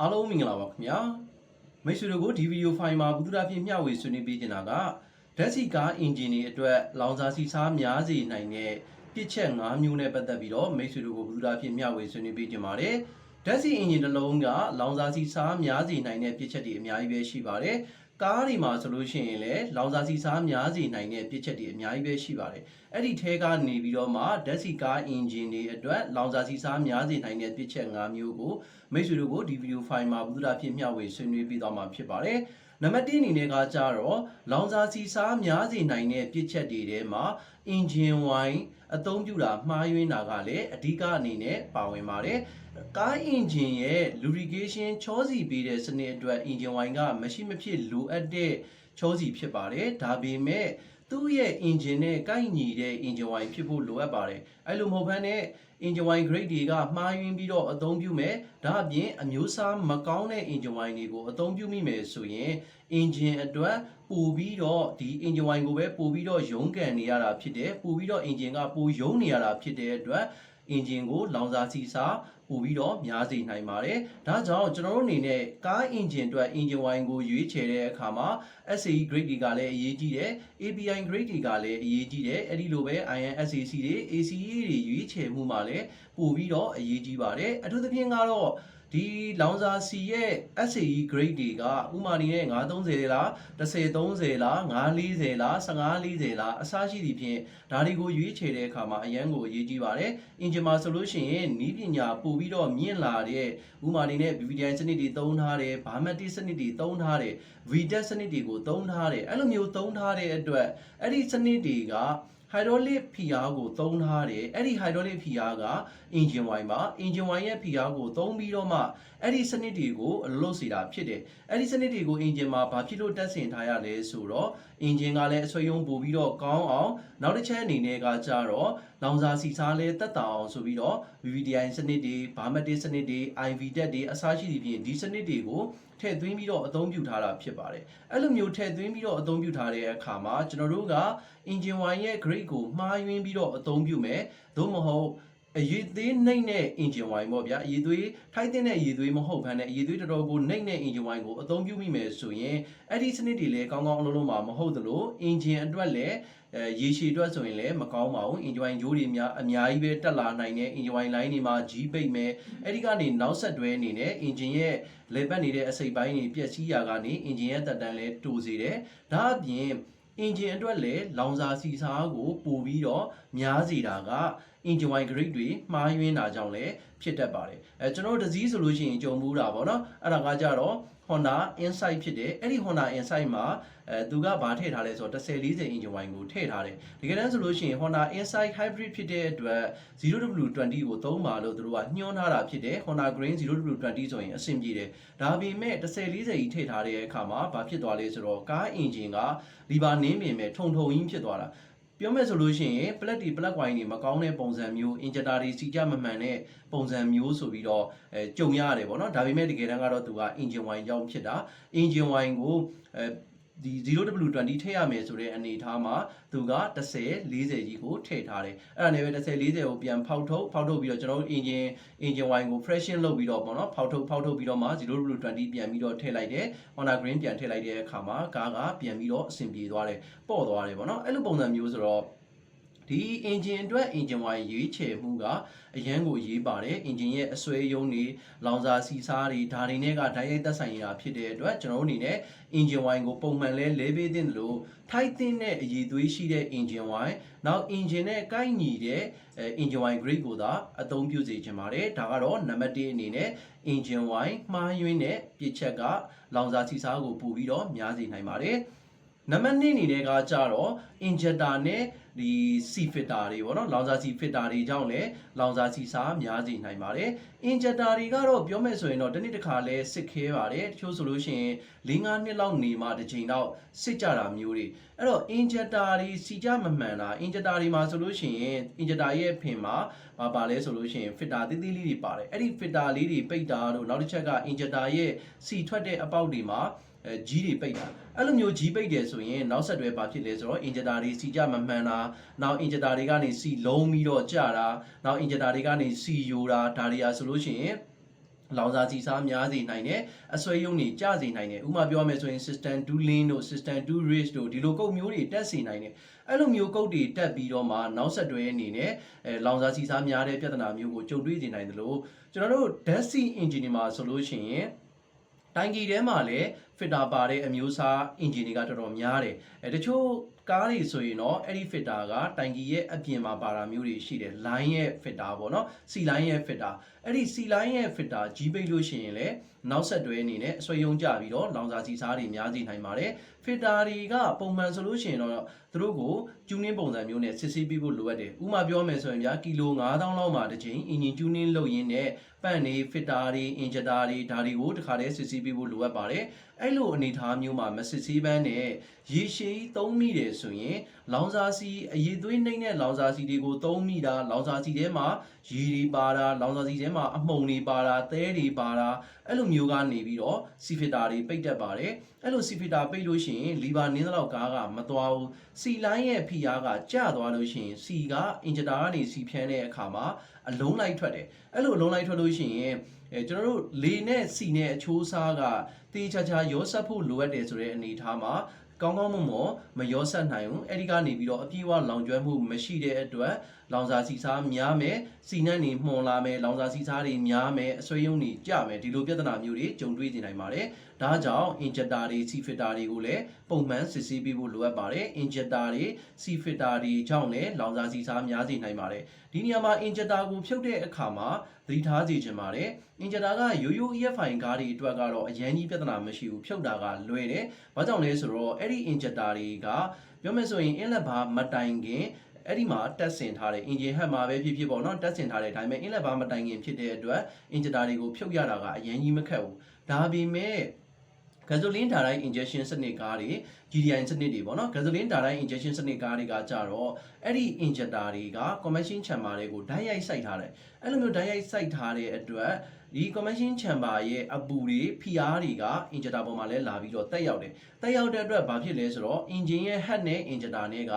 အားလုံးမင်္ဂလာပါခင်ဗျာမိတ်ဆွေတို့ကိုဒီဗီဒီယိုဖိုင်မှာဘုဒ္ဓဖြစ်မျှဝေဆွေးနွေးပေးနေတာကဓာတ်ဆီကားအင်ဂျင်တွေအတွက်လောင်စာဆီစားများစေနိုင်တဲ့ပြစ်ချက်၅မျိုးနဲ့ပတ်သက်ပြီးတော့မိတ်ဆွေတို့ကိုဘုဒ္ဓဖြစ်မျှဝေဆွေးနွေးပေးကြပါတယ်ဓာတ်ဆီအင်ဂျင်တစ်လုံးကလောင်စာဆီစားများစေနိုင်တဲ့ပြစ်ချက်တွေအများကြီးပဲရှိပါတယ် ကားတွေမှာဆိုလို့ရှိရင်လည်းလောင်စာဆီစားများစေနိုင်တဲ့ပြစ်ချက်တွေအများကြီးပဲရှိပါတယ်အဲ့ဒီထဲကနေပြီးတော့မှဓာတ်ဆီကားအင်ဂျင်တွေအတွက်လောင်စာဆီစားများစေနိုင်တဲ့ပြစ်ချက်၅မျိုးကိုမိတ်ဆွေတို့ကိုဒီဗီဒီယိုဖိုင်မှာဘုဒ္ဓဖြစ်မျှဝေဆွေးနွေးပေးသွားမှာဖြစ်ပါတယ်။နံပါတ်1အနေနဲ့ကကြတော့လောင်စာစီစားများစေနိုင်တဲ့ပြစ်ချက်တွေထဲမှာ engine wine အသုံးပြုတာမှားယွင်းတာကလည်းအဓိကအနေနဲ့ပါဝင်ပါတယ်။ကား engine ရဲ့ lubrication ချောစီပေးတဲ့စနစ်အတွက် engine wine ကမရှိမဖြစ်လိုအပ်တဲ့ချောစီဖြစ်ပါတယ်။ဒါပေမဲ့သူ့ရဲ့ engine နဲ့ကိုက်ညီတဲ့ engine wine ဖြစ်ဖို့လိုအပ်ပါတယ်။အဲ့လိုမဟုတ်ဘဲနဲ့ engine wine grade တွေကမှားယွင်းပြီးတော့အသုံးပြုမယ်ဒါအပြင်အမျိုးအစားမကောင်းတဲ့ engine wine တွေကိုအသုံးပြုမိမယ်ဆိုရင် engine အတွက်ပို့ပြီးတော့ဒီ engine wine ကိုပဲပို့ပြီးတော့ရုန်းကန်နေရတာဖြစ်တယ်ပို့ပြီးတော့ engine ကပိုရုန်းနေရတာဖြစ်တဲ့အတွက် engine ကိုလောင်စာစီစာ ပို့ပြီးတော့များစေနိုင်ပါတယ်။ဒါကြောင့်ကျွန်တော်တို့အနေနဲ့ကား engine အတွက် engine wine ကိုရွေးချယ်တဲ့အခါမှာ SAE grade တွေကလည်းအရေးကြီးတယ်။ API grade တွေကလည်းအရေးကြီးတယ်။အဲ့ဒီလိုပဲ INSAC တွေ ACE တွေရွေးချယ်မှုမှာလည်းပို့ပြီးတော့အရေးကြီးပါတယ်။အထူးသဖြင့်ကတော့ ဒီလောင်စာစီရဲ့ SAE grade တွေကဥမာနေနဲ့930လား1030လား940လား1540လားအစရှိသဖြင့်ဒါတွေကိုရွေးချယ်တဲ့အခါမှာအရန်ကိုအရေးကြီးပါတယ်။ engine မှာဆိုလို့ရှိရင်နီးပညာပို့ပြီးတော့မြင့်လာတဲ့ဥမာနေနဲ့ BVDI စနစ်တွေသုံးထားတယ်။ Barmatic စနစ်တွေသုံးထားတယ်။ VTEC စနစ်တွေကိုသုံးထားတယ်။အဲ့လိုမျိုးသုံးထားတဲ့အတွက်အဲ့ဒီစနစ်တွေက hydraulic ဖိအားကိုသုံးထားတယ်အဲ့ဒီ hydraulic ဖိအားက engine wine ပါ engine wine ရဲ့ဖိအားကိုသုံးပြီးတော့မှအဲ့ဒီစနစ်တွေကိုအလုပ်စေတာဖြစ်တယ်အဲ့ဒီစနစ်တွေကို engine မှာဘာဖြစ်လို့တက်ဆင်ထားရလဲဆိုတော့ engine ကလည်းအဆွေးယုံပို့ပြီးတော့ကောင်းအောင်နောက်တစ်ချက်အနေနဲ့ကကြတော့လောင်စာစီစားလဲတက်တာအောင်ဆိုပြီးတော့ VVDI စနစ်တွေ Barmatic စနစ်တွေ IVTEC တွေအစားရှိသဖြင့်ဒီစနစ်တွေကိုထည့်သွင်းပြီးတော့အသုံးပြုထားတာဖြစ်ပါတယ်အဲ့လိုမျိုးထည့်သွင်းပြီးတော့အသုံးပြုထားတဲ့အခါမှာကျွန်တော်တို့က engine wine ရဲ့ grade ကိုမှားယွင်းပြီးတော့အသုံးပြုမယ်သို့မဟုတ် အရေးသေးနှိမ့်တဲ့ engine wine ပေါ့ဗျာအရေးသွေးထိုက်တဲ့အရေးသွေးမဟုတ်ဘဲနဲ့အရေးသွေးတော်တော်ကိုနှိမ့်တဲ့ engine wine ကိုအသုံးပြုမိမယ်ဆိုရင်အဲ့ဒီစနစ်တွေလည်းကောင်းကောင်းအလုပ်လုပ်မှာမဟုတ်သလို engine အတွက်လည်းအဲရေရှည်အတွက်ဆိုရင်လည်းမကောင်းပါဘူး engine wine ဂျိုးတွေများအများကြီးပဲတက်လာနိုင်တဲ့ engine wine line တွေမှာ G ပိတ်မယ်အဲ့ဒီကနေနောက်ဆက်တွဲအနေနဲ့ engine ရဲ့လေပတ်နေတဲ့အစိတ်ပိုင်းတွေပျက်စီးရာကနေ engine ရဲ့တက်တန်းလည်းတိုးစေတယ်ဒါအပြင် engine အတွက်လည်းလောင်စာစီစားကိုပို့ပြီးတော့များစေတာက engine wine grade တွေမှားယွင်းတာကြောင့်လည်းဖြစ်တတ်ပါတယ်အဲကျွန်တော်တို့ဒစည်းဆိုလို့ရှိရင်ကြုံမှုတာပေါ့နော်အဲ့ဒါကကြတော့ Honda Insight ဖြစ်တယ်အဲ့ဒီ Honda Insight မှာအဲသူကဘာထည့်ထားလဲဆိုတော့1040 engine wine ကိုထည့်ထားတယ်တကယ်တမ်းဆိုလို့ရှိရင် Honda Insight Hybrid ဖြစ်တဲ့အတွက် 0W20 ကိုသုံးပါလို့သူတို့ကညွှန်းထားတာဖြစ်တယ် Honda Green 0W20 ဆိုရင်အဆင်ပြေတယ်ဒါပေမဲ့1040ကြီးထည့်ထားတဲ့အခါမှာဘာဖြစ်သွားလဲဆိုတော့ကား engine ကလီဗာနင်းပင်မဲ့ထုံထုံကြီးဖြစ်သွားတာ ပြောမယ်ဆိုလို့ရှိရင် plug တွေ plug wine တွေမကောင်းတဲ့ပုံစံမျိုး injector တွေစီကြမမှန်တဲ့ပုံစံမျိုးဆိုပြီးတော့အဲကြုံရတယ်ပေါ့နော်ဒါပေမဲ့တကယ်တမ်းကတော့သူက engine wine ကြောင့်ဖြစ်တာ engine wine ကိုအဲ ဒီ 0W20 ထည့်ရမယ်ဆိုတဲ့အနေအထားမှာသူက30 40ကြီးကိုထည့်ထားတယ်အဲ့ဒါနဲ့ပဲ30 40ကိုပြန်ဖောက်ထုတ်ဖောက်ထုတ်ပြီးတော့ကျွန်တော်တို့ engine engine wine ကို freshen လုပ်ပြီးတော့ပေါ့နော်ဖောက်ထုတ်ဖောက်ထုတ်ပြီးတော့မှ 0W20 ပြန်ပြီးတော့ထည့်လိုက်တယ် Honda Green ပြန်ထည့်လိုက်တဲ့အခါမှာကားကပြန်ပြီးတော့အဆင်ပြေသွားတယ်ပေါ့သွားတယ်ပေါ့နော်အဲ့လိုပုံစံမျိုးဆိုတော့ ဒီ engine အတွက် engine wine ရွေးချယ်မှုကအရန်ကိုရေးပါတယ် engine ရဲ့အဆွဲယုံတွေလောင်စာစီစားတွေဒါတွေနဲ့ကဓာတ်ရိုက်သက်ဆိုင်ရာဖြစ်တဲ့အတွက်ကျွန်တော်တို့အနေနဲ့ engine wine ကိုပုံမှန်လဲလဲပေးတဲ့လို့ထိုက်တဲ့နဲ့အည်သွေးရှိတဲ့ engine wine နောက် engine နဲ့ကိုက်ညီတဲ့အဲ engine wine grade ကိုသာအသုံးပြုစေချင်ပါတယ်ဒါကတော့နံပါတ်1အနေနဲ့ engine wine မှားယွင်းတဲ့ပြစ်ချက်ကလောင်စာစီစားကိုပို့ပြီးတော့များစေနိုင်ပါတယ် နံပါတ်2အနေနဲ့ကကြတော့ injector နဲ့ဒီ C filter တွေပေါ့နော်လောင်စာ C filter တွေကြောင့်လည်းလောင်စာစီစားများစေနိုင်ပါတယ် injector တွေကတော့ပြောမယ်ဆိုရင်တော့တစ်နေ့တစ်ခါလဲစစ်ခဲပါတယ်တချို့ဆိုလို့ရှိရင်၄-၅နှစ်လောက်နေမှတစ်ချိန်တော့စစ်ကြတာမျိုးတွေအဲ့တော့ injector တွေစီကြမမှန်တာ injector တွေမှာဆိုလို့ရှိရင် injector ရဲ့ဖင်မှာဘာပါလဲဆိုလို့ရှိရင် filter သေးသေးလေးတွေပါတယ်အဲ့ဒီ filter လေးတွေပိတ်တာတို့နောက်တစ်ချက်က injector ရဲ့စီထွက်တဲ့အပေါက်တွေမှာအဲ ကြီးတွေပိတ်တာအဲ့လိုမျိုးကြီးပိတ်တယ်ဆိုရင်နောက်ဆက်တွဲဘာဖြစ်လဲဆိုတော့ injector တွေစီကြမမှန်တာနောက် injector တွေကနေစီလုံးပြီးတော့ကျတာနောက် injector တွေကနေစီယိုတာဒါတွေအားဆိုလို့ရှိရင်လောင်စာစီစားများစေနိုင်တယ်အဆွဲယုံတွေကျစေနိုင်တယ်ဥပမာပြောရမယ်ဆိုရင် system to lean တို့ system to race တို့ဒီလိုကုတ်မျိုးတွေတက်စေနိုင်တယ်အဲ့လိုမျိုးကုတ်တွေတက်ပြီးတော့မှနောက်ဆက်တွဲအနေနဲ့အဲလောင်စာစီစားများတဲ့ပြဿနာမျိုးကိုကြုံတွေ့နေနိုင်တယ်လို့ကျွန်တော်တို့ DESI engine မှာဆိုလို့ရှိရင် တိုင်ကီထဲမှာလည်း filter ပါတဲ့အမျိုးအစား engine တွေကတော်တော်များတယ်အဲတချို့ ကားတွေဆိုရင်တော့အဲ့ဒီ filter ကတိုင်ကီရဲ့အပြင်မှာပါတာမျိုးတွေရှိတယ် line ရဲ့ filter ပေါ့နော် C line ရဲ့ filter အဲ့ဒီ C line ရဲ့ filter ကြီးပိတ်လို့ရှိရင်လည်းနောက်ဆက်တွဲအနေနဲ့အဆွေယုံကြပြီးတော့လောင်စာစီစားတွေများစီနိုင်ပါတယ် filter တွေကပုံမှန်ဆိုလို့ရှိရင်တော့သူတို့ကို tuning ပုံစံမျိုးနဲ့စစ်ဆေးပြီးဖို့လိုအပ်တယ်ဥပမာပြောမယ်ဆိုရင်ဗျာကီလို9000လောက်မှတစ်ချိန် engine tuning လုပ်ရင်းနဲ့ပန့်နေ filter တွေ injector တွေဒါတွေကိုတခါတည်းစစ်ဆေးပြီးဖို့လိုအပ်ပါတယ်အဲ့လိုအနေအထားမျိုးမှာမစစ်ဆေးဘန်းနဲ့ရေရှည်သုံးမိတယ်ဆိုရင် လောင်စာစီအရေးသွေးနှိမ့်တဲ့လောင်စာစီတွေကိုသုံးမိတာလောင်စာစီထဲမှာရေတွေပါတာလောင်စာစီထဲမှာအမှုန်တွေပါတာသဲတွေပါတာအဲ့လိုမျိုးကနေပြီးတော့စီဖီတာတွေပိတ်တတ်ပါတယ်အဲ့လိုစီဖီတာပိတ်လို့ရှိရင်လီဗာနင်းတော့ကားကမသွားဘူးစီလိုင်းရဲ့ဖိအားကကျသွားလို့ရှိရင်စီကအင်ဂျင်တာကနေစီဖြန်းတဲ့အခါမှာ အလုံးလိုက်ထွက်တယ်အဲ့လိုအလုံးလိုက်ထွက်လို့ရှိရင်အဲကျွန်တော်တို့လေနဲ့စီနဲ့အချိုးစားကတေးချာချာရောဆက်ဖို့လိုအပ်တယ်ဆိုတဲ့အနေအထားမှာကောင်းကောင်းမွန်မွန်မရောဆက်နိုင်ဘူးအဲ့ဒီကနေပြီးတော့အပြေးအဝလောင်ကျွမ်းမှုမရှိတဲ့အတွက်လောင်စာစီစားများမယ်စီနက်နေမှုန်လာမယ်လောင်စာစီစားတွေများမယ်အဆွေးယုံတွေကြမယ်ဒီလိုပြဿနာမျိုးတွေကြုံတွေ့နေနိုင်ပါတယ် ဒါကြောင့် injector တွေ sea filter တွေကိုလည်းပုံမှန်စစ်ဆေးပေးဖို့လိုအပ်ပါတယ် injector တွေ sea filter တွေကြောင့်လည်းလောင်စာစီစားများစေနိုင်ပါတယ်ဒီနေရာမှာ injector ကိုဖြုတ်တဲ့အခါမှာသတိထားစီချင်ပါတယ် injector ကရိုးရိုး EFI ကားတွေအတွက်ကတော့အရန်ကြီးပြဿနာမရှိဘူးဖြုတ်တာကလွယ်တယ်ဘာကြောင့်လဲဆိုတော့အဲ့ဒီ injector တွေကပြောမယ်ဆိုရင် inlet bar မတိုင်ခင်အဲ့ဒီမှာတက်ဆင်ထားတယ် engine head မှာပဲဖြစ်ဖြစ်ပေါ့နော်တက်ဆင်ထားတယ်ဒါပေမဲ့ inlet bar မတိုင်ခင်ဖြစ်တဲ့အတွက် injector တွေကိုဖြုတ်ရတာကအရင်ကြီးမခက်ဘူးဒါပေမဲ့ gasoline direct injection စနစ်ကားတွေ GDI စနစ်တွေပေါ့နော် gasoline direct injection စနစ်ကားတွေကကြတော့အဲ့ဒီ injector တွေက combustion chamber တွေကိုဓာတ်ရိုက်စိုက်ထားတယ်အဲ့လိုမျိုးဓာတ်ရိုက်စိုက်ထားတဲ့အတွက် ဒီ combustion chamber ရဲ့အပူတွေဖိအားတွေက injector ပေါ်မှာလဲလာပြီးတော့တက်ရောက်တယ်တက်ရောက်တဲ့အတွက်ဘာဖြစ်လဲဆိုတော့ engine ရဲ့ head နဲ့ injector နဲ့က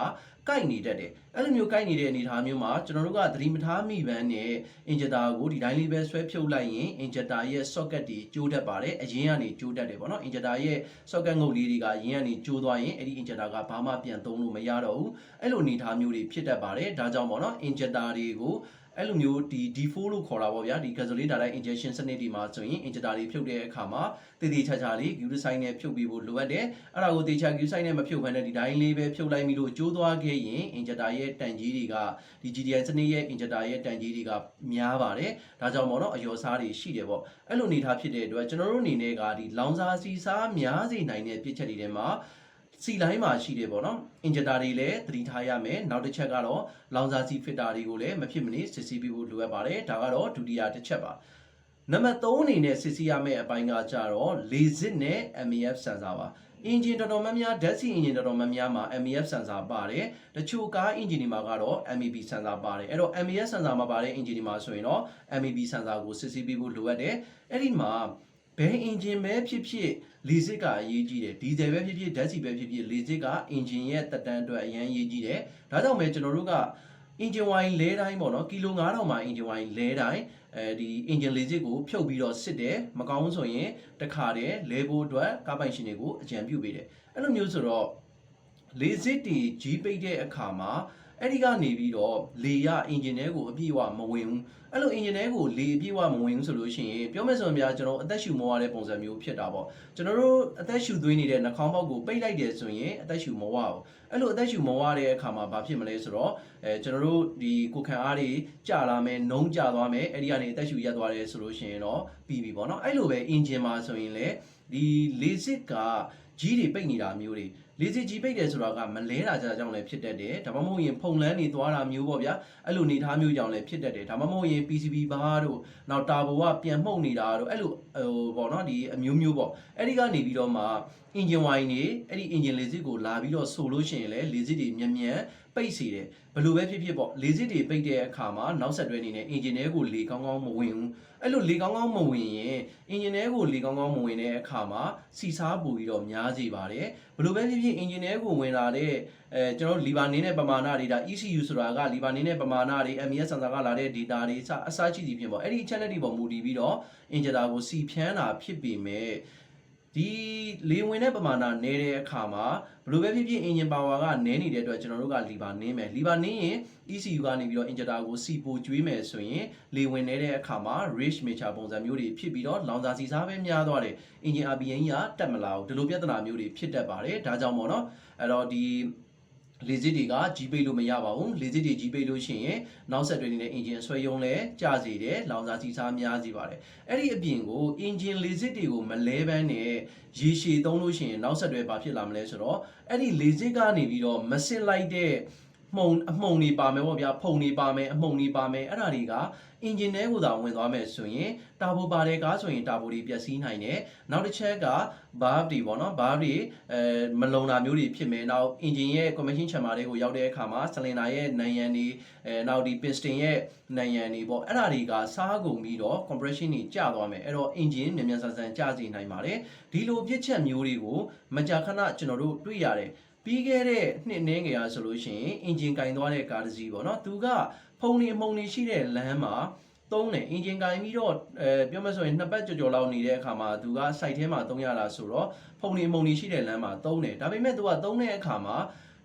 ကိုက်နေတတ်တယ်အဲ့လိုမျိုးကိုက်နေတဲ့အနေအထားမျိုးမှာကျွန်တော်တို့ကသတိမထားမိဘန်းနဲ့ injector ကိုဒီတိုင်းလေးပဲဆွဲဖြုတ်လိုက်ရင် injector ရဲ့ socket တွေကျိုးတတ်ပါတယ်အရင်ကနေကျိုးတတ်တယ်ပေါ့နော် injector ရဲ့ socket ငုတ်လေးတွေကအရင်ကနေကျိုးသွားရင်အဲ့ဒီ injector ကဘာမှပြန်သုံးလို့မရတော့ဘူးအဲ့လိုအနေအထားမျိုးတွေဖြစ်တတ်ပါတယ်ဒါကြောင့်ပေါ့နော် injector တွေကို အဲ့လိုမျိုးဒီ D4 လို့ခေါ်တာပေါ့ဗျာဒီ gasoline direct injection စနစ်ဒီမှာဆိုရင် injector တွေဖြုတ်တဲ့အခါမှာတည်တည်ချာချာလေး glycine နဲ့ဖြုတ်ပြီးဖို့လိုအပ်တယ်အဲ့ဒါကိုတေချာ glycine နဲ့မဖြုတ်ဘဲနဲ့ဒီတိုင်းလေးပဲဖြုတ်လိုက်ပြီးလို့ကျိုးသွားခဲ့ရင် injector ရဲ့တန်ကြီးတွေကဒီ GDI စနစ်ရဲ့ injector ရဲ့တန်ကြီးတွေကများပါတယ်ဒါကြောင့်ပေါ့နော်အယောစားတွေရှိတယ်ပေါ့အဲ့လိုအနေထားဖြစ်တဲ့အတွက်ကျွန်တော်တို့အနေနဲ့ကဒီလောင်စာစီစားများစေနိုင်တဲ့ပြစ်ချက်တွေထဲမှာ စီလိုင်းမှာရှိတယ်ပေါ့နော်အင်ဂျင်တာတွေလည်းသတိထားရမယ်နောက်တစ်ချက်ကတော့လောင်စာစီဖစ်တာတွေကိုလည်းမဖြစ်မနေစစ်ဆေးပြီးဖို့လိုအပ်ပါတယ်ဒါကတော့ဒုတိယတစ်ချက်ပါနံပါတ်3အနေနဲ့စစ်ဆေးရမယ့်အပိုင်းကကြတော့လေစစ်နဲ့ MEF sensor ပါအင်ဂျင်တော်တော်များများဓာတ်ဆီအင်ဂျင်တော်တော်များများမှာ MEF sensor ပါတယ်တချို့ကားအင်ဂျင်တွေမှာကတော့ MEB sensor ပါတယ်အဲ့တော့ MEF sensor မှာပါတဲ့အင်ဂျင်တွေမှာဆိုရင်တော့ MEB sensor ကိုစစ်ဆေးပြီးဖို့လိုအပ်တယ်အဲ့ဒီမှာဘယ်အင်ဂျင်ပဲဖြစ်ဖြစ် လေစစ်ကအရေးကြီးတယ်ဒီဇယ်ပဲဖြစ်ဖြစ်ဓာတ်ဆီပဲဖြစ်ဖြစ်လေစစ်ကအင်ဂျင်ရဲ့တက်တန်းအတွက်အရန်အရေးကြီးတယ်ဒါကြောင့်ပဲကျွန်တော်တို့ကအင်ဂျင်ဝိုင်းလဲတိုင်းပေါ့နော်ကီလို9000မှာအင်ဂျင်ဝိုင်းလဲတိုင်းအဲဒီအင်ဂျင်လေစစ်ကိုဖြုတ်ပြီးတော့စစ်တယ်မကောင်းဆိုရင်တခါတည်းလဲဖို့အတွက်ကားပိုင်ရှင်တွေကိုအကြံပြုပေးတယ်အဲ့လိုမျိုးဆိုတော့လေစစ်တီကြီးပိတ်တဲ့အခါမှာ အဲ့ဒီကနေပြီးတော့လေရအင်ဂျင်ထဲကိုအပြည့်အဝမဝင်ဘူးအဲ့လိုအင်ဂျင်ထဲကိုလေအပြည့်အဝမဝင်ဘူးဆိုလို့ရှိရင်ပြောမယ်ဆိုရင်များကျွန်တော်အသက်ရှူမောရတဲ့ပုံစံမျိုးဖြစ်တာပေါ့ကျွန်တော်တို့အသက်ရှူသွင်းနေတဲ့နှာခေါင်းပေါက်ကိုပိတ်လိုက်တယ်ဆိုရင်အသက်ရှူမောရအောင် အဲ့လိုအသက်ရှူမောရတဲ့အခါမှာဘာဖြစ်မလဲဆိုတော့အဲကျွန်တော်တို့ဒီကိုခံအားတွေကြာလာမယ်နှုံးကြာသွားမယ်အဲ့ဒီကနေအသက်ရှူရက်သွားတယ်ဆိုလို့ရှိရင်တော့ပြီးပြီပေါ့နော်အဲ့လိုပဲအင်ဂျင်မှာဆိုရင်လေဒီလေစစ်ကကြီးတွေပိတ်နေတာမျိုးတွေလေစစ်ကြီးပိတ်တယ်ဆိုတာကမလဲတာကြကြောင့်လည်းဖြစ်တတ်တယ်ဒါမှမဟုတ်ရင်ဖုန်လန်းနေသွားတာမျိုးပေါ့ဗျာအဲ့လိုနေသားမျိုးကြောင့်လည်းဖြစ်တတ်တယ်ဒါမှမဟုတ်ရင် PCB ဘားတို့နောက်တာဘိုကပြန်မှုတ်နေတာတို့အဲ့လိုဟိုပေါ့နော်ဒီအမျိုးမျိုးပေါ့အဲ့ဒီကနေပြီးတော့မှ engine wine နေအဲ့ဒီ engine လေစစ်ကိုလာပြီးတော့ဆိုလို့ရှိရင်လည်းလေစစ်တွေမြန်မြန်ပိတ်စေတယ်ဘယ်လိုပဲဖြစ်ဖြစ်ပေါ့လေစစ်တွေပိတ်တဲ့အခါမှာနောက်ဆက်တွဲအနေနဲ့ engine ထဲကိုလေကောင်းကောင်းမဝင်ဘူးအဲ့လိုလေကောင်းကောင်းမဝင်ရင် engine ထဲကိုလေကောင်းကောင်းမဝင်တဲ့အခါမှာစီစားပူပြီးတော့များစေပါတယ်ဘယ်လိုပဲဖြစ်ဖြစ် engine ထဲကိုဝင်လာတဲ့အဲကျွန်တော်တို့လီဘာနင်းတဲ့ပမာဏတွေဒါ ECU ဆိုတာကလီဘာနင်းတဲ့ပမာဏတွေ MES စင်ဆာကလာတဲ့ data တွေစအစရှိသည်ဖြစ်ပေါ့အဲ့ဒီ channel တွေပေါ်မူတည်ပြီးတော့ injector ကိုစီဖြန်းတာဖြစ်ပေမဲ့ ဒီလေဝင်တဲ့ပမာဏနည်းတဲ့အခါမှာဘယ်လိုပဲဖြစ်ဖြစ် engine power ကနည်းနေတဲ့အတွက်ကျွန်တော်တို့ကလီဘာနင်းမယ်လီဘာနင်းရင် ECU ကနေပြီးတော့ injector ကိုစီပိုကျွေးမယ်ဆိုရင်လေဝင်နေတဲ့အခါမှာ rich meter ပုံစံမျိုးတွေဖြစ်ပြီးတော့လောင်စာစီစားပဲများသွားတယ် engine RPM ကြီးကတက်မလာဘူးဒီလိုပြဿနာမျိုးတွေဖြစ်တတ်ပါတယ်ဒါကြောင့်မို့နော်အဲ့တော့ဒီ လေစစ်တွေကကြီးပိတ်လို့မရပါဘူးလေစစ်တွေကြီးပိတ်လို့ရှိရင်နောက်ဆက်တွဲနေတဲ့ engine ဆွဲယုံလဲကျစေတယ်လောင်စာစီစားများစေပါတယ်အဲ့ဒီအပြင်ကို engine လေစစ်တွေကိုမလဲပန်းနဲ့ရေရှည်သုံးလို့ရှိရင်နောက်ဆက်တွဲဘာဖြစ်လာမလဲဆိုတော့အဲ့ဒီလေစစ်ကနေပြီးတော့မစစ်လိုက်တဲ့ မှုံအမှုံတွေပါမယ်ပေါ့ဗျာဖုံတွေပါမယ်အမှုံတွေပါမယ်အဲ့ဒါတွေက engine ထဲကိုသာဝင်သွားမယ်ဆိုရင်တာဘိုပါတယ်ကားဆိုရင်တာဘိုတွေပျက်စီးနိုင်တယ်နောက်တစ်ချက်က valve တွေပေါ့နော် valve တွေအဲမလုံတာမျိုးတွေဖြစ်မယ်နောက် engine ရဲ့ compression chamber တွေကိုရောက်တဲ့အခါမှာ cylinder ရဲ့နံရံတွေအဲနောက်ဒီ piston ရဲ့နံရံတွေပေါ့အဲ့ဒါတွေကစားကုန်ပြီးတော့ compression တွေကျသွားမယ်အဲ့တော့ engine မြန်မြန်ဆန်ဆန်ကျစေနိုင်ပါတယ်ဒီလိုပြစ်ချက်မျိုးတွေကိုမကြာခဏကျွန်တော်တို့တွေ့ရတယ် ပြီးခဲ့တဲ့နှစ်နှင်းငယ်ရဆိုလို့ရှိရင် engine ကင်သွားတဲ့ကားတစ်စီးပေါ့နော်သူကဖုံနေအမှုံနေရှိတဲ့လမ်းမှာသုံးတယ် engine ကင်ပြီးတော့အဲပြောမှဆိုရင်နှစ်ပတ်ကြော်ကြော်လောက်နေတဲ့အခါမှာသူက site ထဲမှာသုံးရတာဆိုတော့ဖုံနေအမှုံနေရှိတဲ့လမ်းမှာသုံးတယ်ဒါပေမဲ့သူကသုံးတဲ့အခါမှာ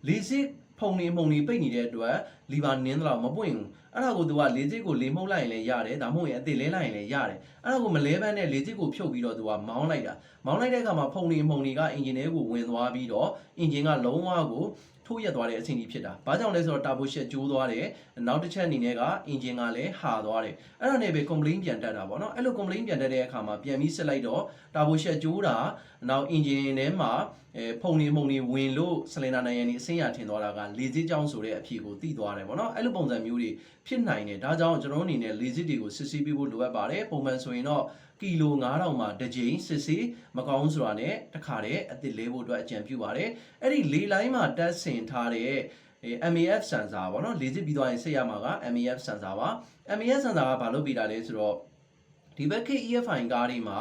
လေစစ်ဖုံနေအမှုံနေပိတ်နေတဲ့အတွက်လီဗာနင်းတော့မပွင့်ဘူး အဲ့ဒါကိုသူကလေစစ်ကိုလေမှုတ်လိုက်ရင်လည်းရတယ်ဒါမှမဟုတ်ရင်အသေးလဲလိုက်ရင်လည်းရတယ်အဲ့ဒါကိုမလဲပန်းနဲ့လေစစ်ကိုဖြုတ်ပြီးတော့သူကမောင်းလိုက်တာမောင်းလိုက်တဲ့အခါမှာဖုံနေအမှုံတွေက engine ထဲကိုဝင်သွားပြီးတော့ engine ကလုံးဝကိုထိုးရက်သွားတဲ့အဆင့်ကြီးဖြစ်တာ။ဘာကြောင့်လဲဆိုတော့တာဘိုရှက်ကျိုးသွားတယ်။နောက်တစ်ချက်အနေနဲ့က engine ကလည်းဟာသွားတယ်။အဲ့ဒါနဲ့ပဲ complaint ပြန်တက်တာပေါ့နော်။အဲ့လို complaint ပြန်တက်တဲ့အခါမှာပြန်ပြီးစစ်လိုက်တော့တာဘိုရှက်ကျိုးတာ နောက် engine ထဲမှာအဲဖုန်နေမှုန်နေဝင်လို့ဆလင်ဒါနိုင်ရန်နေအဆင်းရထင်သွားတာကလေစစ်ကြောင်းဆိုတဲ့အဖြစ်ကိုသိသွားတယ်ပေါ့နော်။အဲ့လိုပုံစံမျိုးတွေဖြစ်နိုင်တယ်။ဒါကြောင့်ကျွန်တော်တို့အနေနဲ့လေစစ်တွေကိုစစ်ဆေးပေးဖို့လိုအပ်ပါတယ်။ပုံမှန်ဆိုရင်တော့ကီလို9000မှာတစ်ကြိမ်စစ်ဆေးမကောင်းဆိုတာနဲ့တခါတည်းအသစ်လဲဖို့အတွက်အကြံပြုပါတယ်။အဲ့ဒီလေလိုင်းမှာတက်ဆင်ထားတဲ့ MAF sensor ပေါ့နော်လေစစ်ပြီးသွားရင်ဆက်ရမှာက MAF sensor ပါ MAF sensor ကဘာလို့ပြီးတာလဲဆိုတော့ ဒီဘက် KEFI ကားတွေမှာ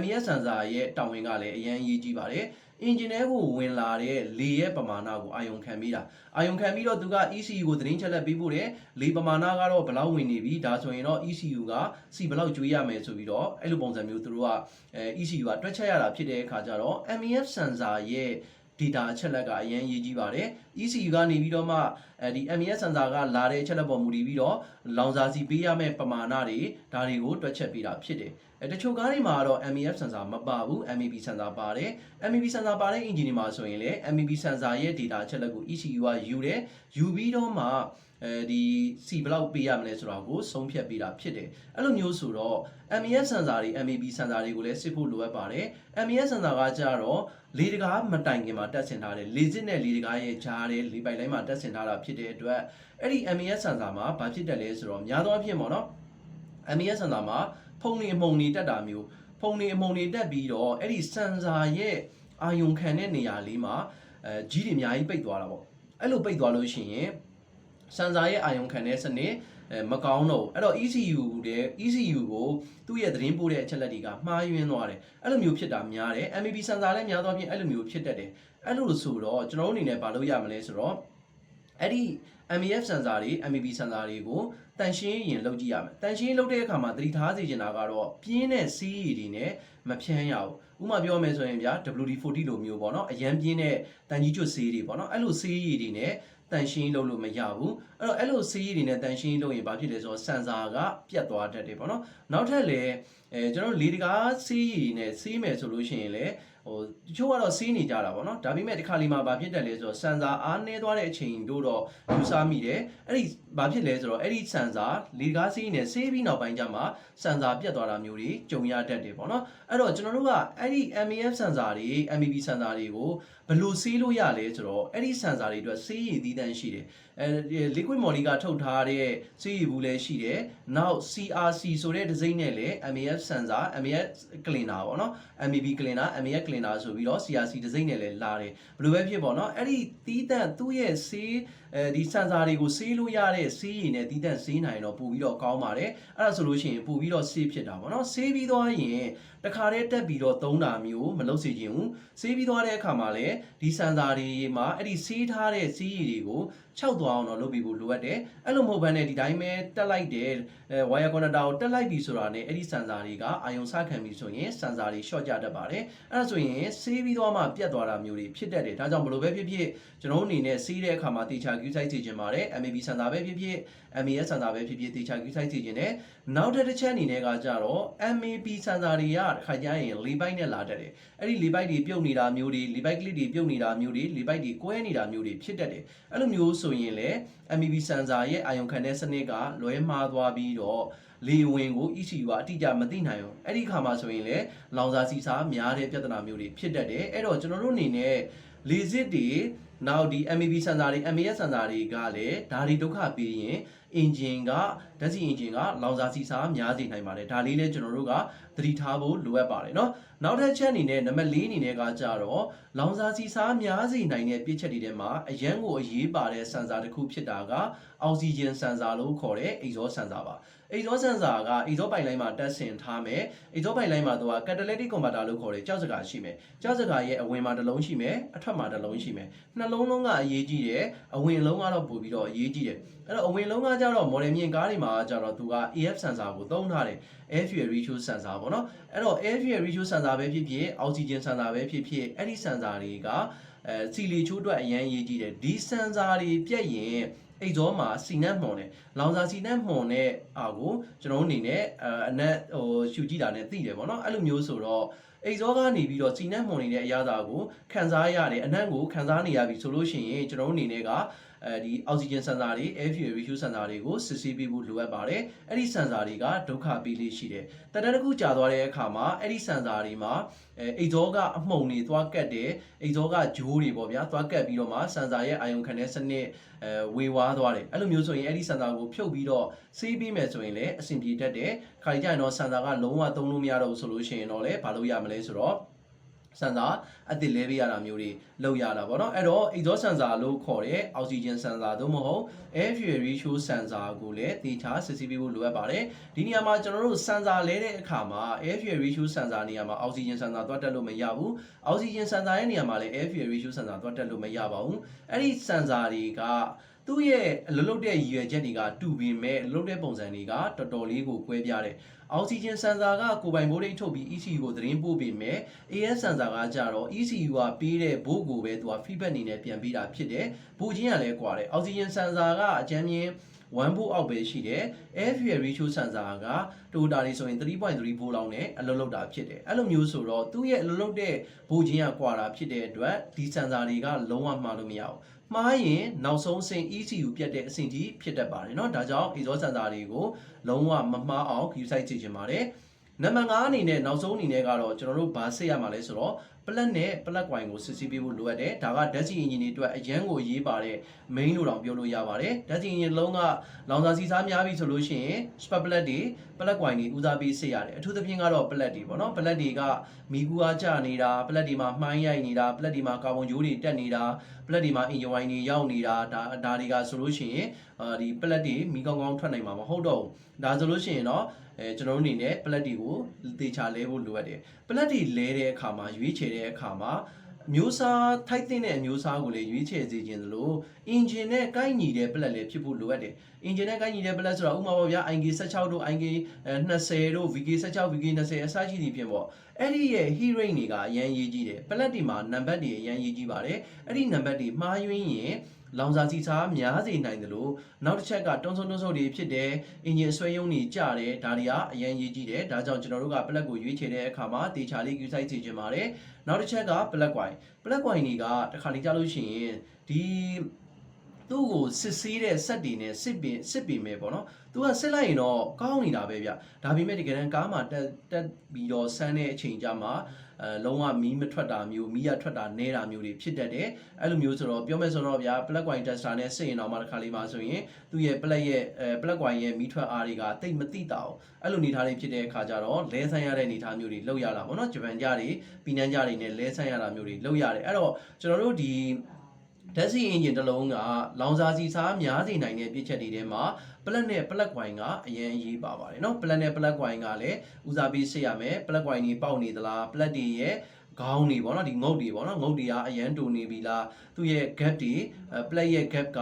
MAF sensor ရဲ့တာဝန်ကလည်းအရင်အရေးကြီးပါတယ်။ engine ထဲကိုဝင်လာတဲ့လေရဲ့ပမာဏကိုအာယုံခံပြီးတာအာယုံခံပြီးတော့သူက ECU ကိုသတင်းချက်လက်ပေးဖို့တယ်လေပမာဏကတော့ဘယ်လောက်ဝင်နေပြီဒါဆိုရင်တော့ ECU ကစီဘယ်လောက်ကျွေးရမယ်ဆိုပြီးတော့အဲ့လိုပုံစံမျိုးသူတို့ကအဲ ECU ကတွက်ချက်ရတာဖြစ်တဲ့အခါကျတော့ MEF sensor ရဲ့ data အချက်လက်ကအရင်ရေးကြီးပါတယ် ECU ကနေပြီးတော့မှအဲဒီ MES sensor ကလာတဲ့အချက်လက်ပေါ်မူတည်ပြီးတော့လောင်စာစီပေးရမယ့်ပမာဏတွေဒါတွေကိုတွက်ချက်ပေးတာဖြစ်တယ်အဲတချို့ကားတွေမှာတော့ MEF sensor မပါဘူး MEB sensor ပါတယ် MEB sensor ပါတဲ့ engine တွေမှာဆိုရင်လည်း MEB sensor ရဲ့ data အချက်လက်ကို ECU ကယူတယ်ယူပြီးတော့မှ အဲဒီစီဘလောက်ပေးရမလဲဆိုတာကိုဆုံးဖြတ်ပေးတာဖြစ်တယ်အဲ့လိုမျိုးဆိုတော့ MES sensor တွေ MEB sensor တွေကိုလည်းစစ်ဖို့လိုအပ်ပါတယ် MES sensor ကကြတော့လေတကားမတိုင်ခင်မှာတက်ဆင်ထားတယ်လေစစ်နဲ့လေတကားရဲ့ကြားတဲ့လေပိုက်လိုင်းမှာတက်ဆင်ထားတာဖြစ်တဲ့အတွက်အဲ့ဒီ MES sensor မှာဘာဖြစ်တယ်လဲဆိုတော့များသောအားဖြင့်ပေါ့နော် MES sensor မှာဖုံနေအမှုံနေတက်တာမျိုးဖုံနေအမှုံနေတက်ပြီးတော့အဲ့ဒီ sensor ရဲ့အာယုံခံတဲ့နေရာလေးမှာအဲကြီးတွေအများကြီးပိတ်သွားတာပေါ့အဲ့လိုပိတ်သွားလို့ရှိရင် sensor ရဲ့အာယုံခံတဲ့စနစ်အဲမကောင်းတော့ဘူးအဲ့တော့ ECU တဲ့ ECU ကိုသူ့ရဲ့သတင်းပို့တဲ့အချက်လက်တွေကမှားယွင်းသွားတယ်အဲ့လိုမျိုးဖြစ်တာများတယ် MEB sensor လည်းများသောအားဖြင့်အဲ့လိုမျိုးဖြစ်တတ်တယ်အဲ့လိုဆိုတော့ကျွန်တော်တို့အနေနဲ့မလုပ်ရမလဲဆိုတော့အဲ့ဒီ MEF sensor တွေ MEB sensor တွေကိုတန်ရှင်းရင်လုပ်ကြည့်ရမယ်တန်ရှင်းလုပ်တဲ့အခါမှာသတိထားစေချင်တာကတော့ပြင်းတဲ့စီးရည်တွေနဲ့မဖြန်းရဘူးဥပမာပြောမယ်ဆိုရင်ဗျာ WD40 လိုမျိုးပေါ့နော်အရန်ပြင်းတဲ့တန်ကြီးကျွတ်ဆေးတွေပေါ့နော်အဲ့လိုဆေးရည်တွေနဲ့ တန်ရှင်းလုပ်လို့မရဘူးအဲ့တော့အဲ့လိုဆေးရည်တွေနဲ့တန်ရှင်းလုပ်ရင်ဘာဖြစ်လဲဆိုတော့ sensor ကပြတ်သွားတတ်တယ်ပေါ့နော်နောက်ထပ်လည်းအဲကျွန်တော်လေတကားဆေးရည်နဲ့ဆေးမယ်ဆိုလို့ရှိရင်လည်းဟိုတချို့ကတော့စီးနေကြတာပေါ့နော်ဒါပေမဲ့ဒီခါလီမှာဘာဖြစ်တယ်လဲဆိုတော့စန်ဆာအားနည်းသွားတဲ့အချိန်တို့တော့ယူဆမိတယ်အဲ့ဒီ ဘာဖြစ်လဲဆိုတော့အဲ့ဒီစန်ဆာလေကားစီးနေဆေးပြီးနောက်ပိုင်းကျမှစန်ဆာပြတ်သွားတာမျိုးတွေကြုံရတတ်တယ်ပေါ့နော်အဲ့တော့ကျွန်တော်တို့ကအဲ့ဒီ MEF စန်ဆာတွေ MEB စန်ဆာတွေကိုဘယ်လိုဆေးလို့ရလဲဆိုတော့အဲ့ဒီစန်ဆာတွေအတွက်ဆေးရည်သီးသန့်ရှိတယ်အဲ liquid moly ကထုတ်ထားတဲ့ဆေးရည်ဘူးလည်းရှိတယ်နောက် CRC ဆိုတဲ့ဒီဇိုင်းနဲ့လည်း MEF sensor MEF cleaner ပေါ့နော် MEB cleaner MEF cleaner ဆိုပြီးတော့ CRC ဒီဇိုင်းနဲ့လည်းလာတယ်ဘယ်လိုပဲဖြစ်ပေါ့နော်အဲ့ဒီတီးတန့်သူ့ရဲ့ဆေးအဲဒီစန်ဆာတွေကိုဆေးလို့ရတဲ့ဆေးရည်နဲ့တီးတန့်ဆေးနိုင်တော့ပို့ပြီးတော့ကောင်းပါတယ်အဲ့ဒါဆိုလို့ရှိရင်ပို့ပြီးတော့ဆေးဖြစ်တာပေါ့နော်ဆေးပြီးသွားရင် တခါတည်းတက်ပြီးတော့သုံးတာမျိုးမလုပ်စေချင်ဘူးဆေးပြီးသွားတဲ့အခါမှာလည်းဒီစန်ဆာတွေမှာအဲ့ဒီဆေးထားတဲ့ဆေးရည်တွေကိုခြောက်သွားအောင်တော့လုပ်ပြီးဖို့လိုအပ်တယ်အဲ့လိုမဟုတ်ဘဲနဲ့ဒီတိုင်းပဲတက်လိုက်တယ်အဲဝါယာကွန်နတာကိုတက်လိုက်ပြီဆိုတာနဲ့အဲ့ဒီစန်ဆာတွေကအာယုံစခံပြီဆိုရင်စန်ဆာတွေ short ကြတတ်ပါတယ်အဲ့ဒါဆိုရင်ဆေးပြီးသွားမှပြတ်သွားတာမျိုးတွေဖြစ်တတ်တယ်ဒါကြောင့်ဘလို့ပဲဖြစ်ဖြစ်ကျွန်တော်တို့အနေနဲ့ဆေးတဲ့အခါမှာတေချာ Q site စေချင်ပါတယ် MAB စန်ဆာပဲဖြစ်ဖြစ် MAS စန်ဆာပဲဖြစ်ဖြစ်တေချာ Q site စေချင်တယ်နောက်တစ်တစ်ချက်အနေနဲ့ကကြတော့ MAB စန်ဆာတွေကတစ်ခါကျရင်လေးပိုက်နဲ့လာတတ်တယ်အဲ့ဒီလေးပိုက်တွေပြုတ်နေတာမျိုးတွေလေးပိုက်ကလစ်တွေပြုတ်နေတာမျိုးတွေလေးပိုက်တွေကွဲနေတာမျိုးတွေဖြစ်တတ်တယ်အဲ့လိုမျိုးဆိုရင်လည်း MAB စန်ဆာရဲ့အာယုံခံတဲ့စနစ်ကလွဲမှားသွားပြီးတော့လေဝင်ကို ECU ကအတိအကျမသိနိုင်ဘူးအဲ့ဒီခါမှာဆိုရင်လည်းလောင်စာစီစာများတဲ့ပြဿနာမျိုးတွေဖြစ်တတ်တယ်အဲ့တော့ကျွန်တော်တို့အနေနဲ့လေစစ်တွေနောက်ဒီ MAB စန်ဆာတွေ MAS စန်ဆာတွေကလည်းဒါတွေဒုက္ခပေးရင် engine ကဓာတ်ဆီ engine ကလောင်စာစီစာများစေနိုင်ပါတယ်ဒါလေးလည်းကျွန်တော်တို့ကသတိထားဖို့လိုအပ်ပါတယ်เนาะနောက်တစ်ချက်အနေနဲ့နံပါတ်၄အနေနဲ့ကကြတော့လောင်စာစီစာများစေနိုင်တဲ့ပြစ်ချက်တွေထဲမှာအရန်ကိုအရေးပါတဲ့စန်ဆာတစ်ခုဖြစ်တာကအောက်ဆီဂျင်စန်ဆာလို့ခေါ်တဲ့ exhaust စန်ဆာပါ exhaust sensor က exhaust ပိုက်လိုင်းမှာတက်ဆင်ထားမယ် exhaust ပိုက်လိုင်းမှာသူက catalytic converter လို့ခေါ်တဲ့ကြောက်စကာရှိမယ်ကြောက်စကာရဲ့အဝင်မှာတစ်လုံးရှိမယ်အထွက်မှာတစ်လုံးရှိမယ်နှလုံးလုံးကအရေးကြီးတယ်အဝင်လုံးကတော့ပို့ပြီးတော့အရေးကြီးတယ်အဲ့တော့အဝင်လုံးကကြတော့ model မြင့်ကားတွေမှာကြတော့သူက AF sensor ကိုသုံးထားတယ် air fuel ratio sensor ပေါ့နော်အဲ့တော့ air fuel ratio sensor ပဲဖြစ်ဖြစ် oxygen sensor ပဲဖြစ်ဖြစ်အဲ့ဒီ sensor တွေကအဲစီလီချိုးအတွက်အရန်ရေးကြီးတယ်ဒီ sensor တွေပြက်ရင်အိတ်ဇောမှာစီနက်မှွန်တယ်လောင်စာစီနက်မှွန်တဲ့အာကိုကျွန်တော်တို့အနေနဲ့အဲအနက်ဟိုရှူကြည့်တာနဲ့သိတယ်ပေါ့နော်အဲ့လိုမျိုးဆိုတော့အိတ်ဇောကနေပြီးတော့စီနက်မှွန်နေတဲ့အရာသာကိုခံစားရတယ်အနက်ကိုခံစားနေရပြီဆိုလို့ရှိရင်ကျွန်တော်တို့အနေနဲ့က အဲဒီအောက်ဆီဂျင်စင်ဆာတွေ air fuel ratio စင်ဆာတွေကိုစစ်ဆေးပေးဖို့လိုအပ်ပါတယ်အဲ့ဒီစင်ဆာတွေကဒုက္ခပေးလေးရှိတယ်တတတစ်ခုကြာသွားတဲ့အခါမှာအဲ့ဒီစင်ဆာတွေမှာအဲအိတ်ဇောကအမှုန်တွေသွားကတ်တယ်အိတ်ဇောကဂျိုးတွေပေါ့ဗျာသွားကတ်ပြီးတော့မှစင်ဆာရဲ့အာယုံခံတဲ့စနစ်အဲဝေဝါးသွားတယ်အဲ့လိုမျိုးဆိုရင်အဲ့ဒီစင်ဆာကိုဖြုတ်ပြီးတော့ဆေးပေးမယ်ဆိုရင်လည်းအဆင်ပြေတတ်တယ်ခါကြရင်တော့စင်ဆာကလုံးဝသုံးလို့မရတော့ဘူးဆိုလို့ရှိရင်တော့လည်းဘာလို့ရမလဲဆိုတော့ စန်ဆာအသစ်လဲပေးရတာမျိုးတွေလုပ်ရတာပေါ့နော်အဲ့တော့ exhaust sensor လို့ခေါ်တဲ့ oxygen sensor သို့မဟုတ် air fuel ratio sensor ကိုလည်းသေချာစစ်ဆေးပေးဖို့လိုအပ်ပါတယ်ဒီနေရာမှာကျွန်တော်တို့ sensor လဲတဲ့အခါမှာ air fuel ratio sensor နေရာမှာ oxygen sensor သွားတက်လို့မရဘူး oxygen sensor ရဲ့နေရာမှာလည်း air fuel ratio sensor သွားတက်လို့မရပါဘူးအဲ့ဒီ sensor တွေက သူ့ရဲ့အလုပ်လုပ်တဲ့ရည်ရွယ်ချက်တွေကတူပေမဲ့အလုပ်တဲ့ပုံစံတွေကတော်တော်လေးကိုကွဲပြားတယ်အောက်ဆီဂျင်စင်ဆာကကိုယ်ပိုင်ဘိုးလိတ်ထုတ်ပြီး ECU ကိုသတင်းပို့ပေးမယ် AS စင်ဆာကကြတော့ ECU ကပေးတဲ့ဘိုးကိုပဲသူက feedback အနေနဲ့ပြန်ပေးတာဖြစ်တယ်ဘိုးချင်းကလည်းကွာတယ်အောက်ဆီဂျင်စင်ဆာကအကြမ်းမြင် 1 volt အောက်ပဲရှိတယ် air fuel ratio sensor က Toyota တွေဆိုရင်3.3 volt လောက်နဲ့အလုပ်လုပ်တာဖြစ်တယ်အဲ့လိုမျိုးဆိုတော့သူ့ရဲ့အလုပ်လုပ်တဲ့ဘိုးချင်းကကွာတာဖြစ်တဲ့အတွက်ဒီ sensor တွေကလုံးဝမှားလို့မရဘူးမှားရင်နောက်ဆုံးအဆင့် ECU ပြတ်တဲ့အဆင့်ကြီးဖြစ်တတ်ပါတယ်เนาะဒါကြောင့် exhaust sensor တွေကိုလုံးဝမမှားအောင် view site ကြည့်ချင်ပါတယ်နံပါတ်5အနေနဲ့နောက်ဆုံးအနေနဲ့ကတော့ကျွန်တော်တို့ဘာစစ်ရမှာလဲဆိုတော့ ပလက်နဲ့ပလက်ကွိုင်ကိုစစ်ဆေးပေးဖို့လိုအပ်တယ်ဒါကဓာတ်ဆီအင်ဂျင်တွေအတွက်အရန်ကိုရေးပါတဲ့ main လို့တောင်ပြောလို့ရပါတယ်ဓာတ်ဆီအင်ဂျင်လုံးကလောင်စာစီစားများပြီဆိုလို့ရှိရင် spark plug တွေပလက်ကွိုင်တွေဦးစားပေးစစ်ရတယ်အထူးသဖြင့်ကတော့ပလက်တွေပေါ့နော်ပလက်တွေကမီကူအားကျနေတာပလက်တွေမှာမှိုင်းရိုက်နေတာပလက်တွေမှာကာဗွန်ဂျိုးတွေတက်နေတာပလက်တွေမှာအင်ဂျင်ဝိုင်တွေရောက်နေတာဒါဒါတွေကဆိုလို့ရှိရင်အာဒီပလက်တွေမီကောင်းကောင်းထွက်နိုင်မှာမဟုတ်တော့ဘူးဒါဆိုလို့ရှိရင်တော့အဲကျွန်တော်တို့အနေနဲ့ပလက်တီကိုသေချာလဲဖို့လိုအပ်တယ်ပလက်တီလဲတဲ့အခါမှာရွေးချယ်တဲ့အခါမှာမျိုးစားထိုက်တဲ့အမျိုးစားကိုလည်းရွေးချယ်စေခြင်းသလိုအင်ဂျင်နဲ့ကိုက်ညီတဲ့ပလက်လည်းဖြစ်ဖို့လိုအပ်တယ်အင်ဂျင်နဲ့ကိုက်ညီတဲ့ပလက်ဆိုတာဥပမာပေါ့ဗျာ ING 16တို့ ING 20တို့ VK 16 VK 20အစရှိသည်ဖြင့်ပေါ့အဲ့ဒီရဲ့ heat rate တွေကအရန်ရေးကြီးတယ်ပလက်တွေမှာနံပါတ်တွေအရန်ရေးကြီးပါတယ်အဲ့ဒီနံပါတ်တွေမှားယွင်းရင် လောင်စာစီစားများစေနိုင်တယ်လို့နောက်တစ်ချက်ကတွန်းဆုံတွန်းဆုံတွေဖြစ်တယ်အင်ဂျင်အဆွဲယုံတွေကြတယ်ဒါတွေကအရန်ရေးကြီးတယ်ဒါကြောင့်ကျွန်တော်တို့ကပလက်ကိုရွေးချယ်တဲ့အခါမှာတေချာလေး view site ချခြင်းပါတယ်နောက်တစ်ချက်ကပလက်ကွိုင်ပလက်ကွိုင်တွေကတစ်ခါလေးကြားလို့ရှိရင်ဒီ သူ့ကိုစစ်ဆေးတဲ့စက်တွေနဲ့စစ်ပင်စစ်ပင်မဲ့ပေါ့နော်သူကစစ်လိုက်ရင်တော့ကောင်းနေတာပဲဗျဒါပေမဲ့တကယ်တမ်းကားမှာတက်တက်ပြီးတော့ဆန်းတဲ့အချိန်ကြမှာအဲလုံးဝမီးမထွက်တာမျိုးမီးရထွက်တာနဲတာမျိုးတွေဖြစ်တတ်တယ်အဲ့လိုမျိုးဆိုတော့ပြောမယ်ဆိုတော့ဗျာ plug coin tester နဲ့စစ်ရင်တော့မှတစ်ခါလေးပါဆိုရင်သူ့ရဲ့ plug ရဲ့အဲ plug coin ရဲ့မီးထွက်အားတွေကတိတ်မတိတာအောင်အဲ့လိုနေထားလေးဖြစ်တဲ့အခါကျတော့လဲဆန်းရတဲ့နေထားမျိုးတွေလောက်ရတာပေါ့နော်ဂျပန်ကြတွေပီနန်းကြတွေနဲ့လဲဆန်းရတာမျိုးတွေလောက်ရတယ်အဲ့တော့ကျွန်တော်တို့ဒီ ဓာတ်ဆီအင်ဂျင်တစ်လုံးကလောင်စာစီစားများစေနိုင်တဲ့ပြစ်ချက်တွေထဲမှာပလက်နဲ့ပလက်ကွိုင်ကအရင်အရေးပါပါတယ်เนาะပလက်နဲ့ပလက်ကွိုင်ကလည်းဦးစားပေးစစ်ရမယ်ပလက်ကွိုင်ကြီးပေါက်နေသလားပလက်တွေရဲ့ခေါင်းတွေပေါ့နော်ဒီငုတ်တွေပေါ့နော်ငုတ်တွေကအရန်တူနေပြီလားသူ့ရဲ့ gap တွေပလက်ရဲ့ gap က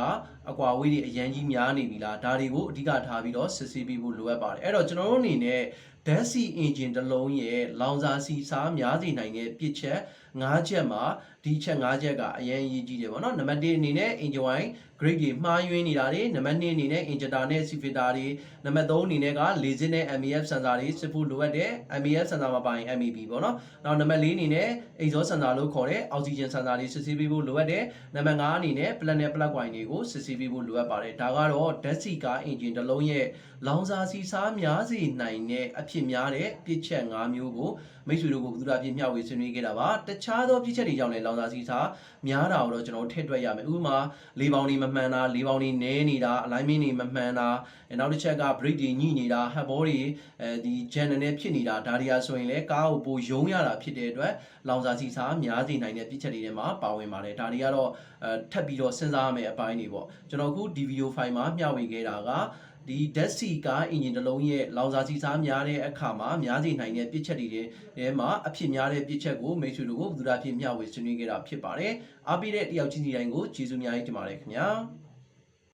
အကွာဝေးတွေအရန်ကြီးများနေပြီလားဒါတွေကိုအဓိကထားပြီးတော့စစ်ဆေးပေးဖို့လိုအပ်ပါတယ်အဲ့တော့ကျွန်တော်တို့အနေနဲ့ဓာတ်ဆီအင်ဂျင်တစ်လုံးရဲ့လောင်စာစီစားများစေနိုင်တဲ့ပြစ်ချက် ၅ချက်မှာဒီချက်၅ချက်ကအရင်အရေးကြီးတယ်ပေါ့နော်နံပါတ်1အနေနဲ့ engine wine grade တွေမှားယွင်းနေတာတွေနံပါတ်2အနေနဲ့ injector နဲ့ cifilter တွေနံပါတ်3အနေနဲ့က laser နဲ့ MEF sensor တွေစစ်ဖို့လိုအပ်တယ် MEF sensor မှာပါရင် MEB ပေါ့နော်နောက်နံပါတ်4အနေနဲ့ exhaust sensor လို့ခေါ်တဲ့ oxygen sensor တွေစစ်ဆေးပေးဖို့လိုအပ်တယ်နံပါတ်5အနေနဲ့ plug နဲ့ plug wire တွေကိုစစ်ဆေးပေးဖို့လိုအပ်ပါတယ်ဒါကတော့ဓာတ်ဆီကား engine တစ်လုံးရဲ့လောင်စာစီစားများစေနိုင်တဲ့အဖြစ်များတဲ့ပြစ်ချက်၅မျိုးကိုမိတ်ဆွေတို့ကိုဘုသူဒ္ဓပြမျှဝေဆွေးနွေးခဲ့တာပါတခြားသောပြစ်ချက်တွေကြောင့်လည်းလောင်စာစီစားများတာကိုတော့ကျွန်တော်တို့ထည့်တွက်ရမယ်ဥပမာလေးပေါင်းတွေမမှန်တာလေးပေါင်းတွေနည်းနေတာ alignment တွေမမှန်တာအဲနောက်တစ်ချက်က brake တွေညှိနေတာ hub ball တွေအဲဒီ channel နဲ့ဖြစ်နေတာဒါတွေကဆိုရင်လည်းကားကိုပိုယုံရတာဖြစ်တဲ့အတွက်လောင်စာစီစားများစေနိုင်တဲ့ပြစ်ချက်တွေထဲမှာပါဝင်ပါတယ်ဒါတွေကတော့အဲထပ်ပြီးတော့စဉ်းစားရမယ့်အပိုင်းတွေပေါ့ကျွန်တော်အခုဒီဗီဒီယိုဖိုင်မှာမျှဝေခဲ့တာက ဒီဓာတ်ဆီကားအင်ဂျင်တစ်လုံးရဲ့လောင်စာစီစားများတဲ့အခါမှာများစေနိုင်တဲ့ပြစ်ချက်တွေထဲမှာအဖြစ်များတဲ့ပြစ်ချက်ကိုမိတ်ဆွေတို့ကိုဘုသူဒ္ဓဖြစ်မျှဝေဆွေးနွေးခဲ့တာဖြစ်ပါတယ်အားပေးတဲ့တယောက်ချင်းစီတိုင်းကိုကျေးဇူးအများကြီးတင်ပါတယ်ခင်ဗျာ